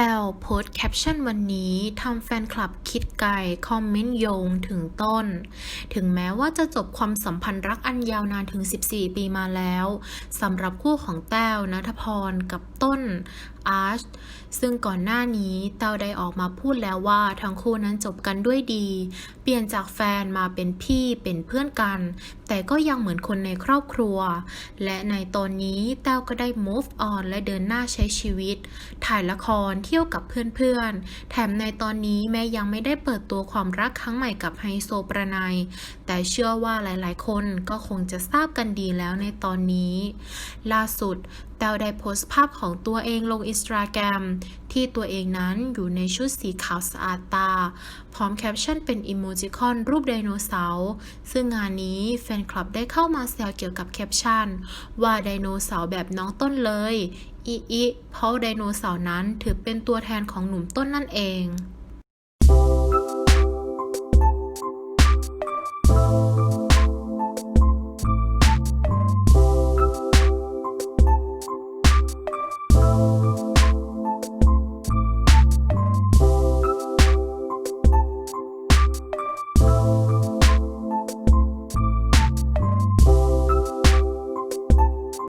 แต้วโพสแคปชั่นวันนี้ทำแฟนคลับคิดไกลคอมเมนต์โยงถึงต้น ถึงแม้ว่าจะจบความสัมพันธ์รักอันยาวนานถึง 14 ปีมาแล้วสำหรับคู่ของแต้วนัทพรกับต้นอาร์ชซึ่งก่อนหน้านี้แต้วได้ออกมาพูดแล้วว่าทั้งคู่นั้นจบกันด้วยดี เปลี่ยนจากแฟนมาเป็นพี่เป็นเพื่อนกัน แต่ก็ยังเหมือนคนในครอบครัว และในตอนนี้แต้วก็ได้ move on และเดินหน้าใช้ชีวิต ถ่ายละครเที่ยวกับเพื่อนๆ แถมในตอนนี้แม่ยังไม่ได้เปิดตัวความรักครั้งใหม่กับไฮโซประนายแต่เชื่อว่าหลายๆ คนก็คงจะทราบกันดีแล้วในตอนนี้ ล่าสุดแต้วได้โพสต์ภาพของตัวเองลงอินสตาแกรม ที่ตัวเองนั้นอยู่ในชุดสีขาวสะอาดตา พร้อมแคปชั่นเป็นอิโมจิคอนรูปไดโนเสาร์ซึ่งงานนี้แฟนคลับได้เข้ามาแซวเกี่ยวกับแคปชั่น ว่าไดโนเสาร์แบบน้องต้นเลยอีอีเพราะไดโนเสาร์นั้นถือเป็นตัวแทนของหนุ่มต้นนั่นเอง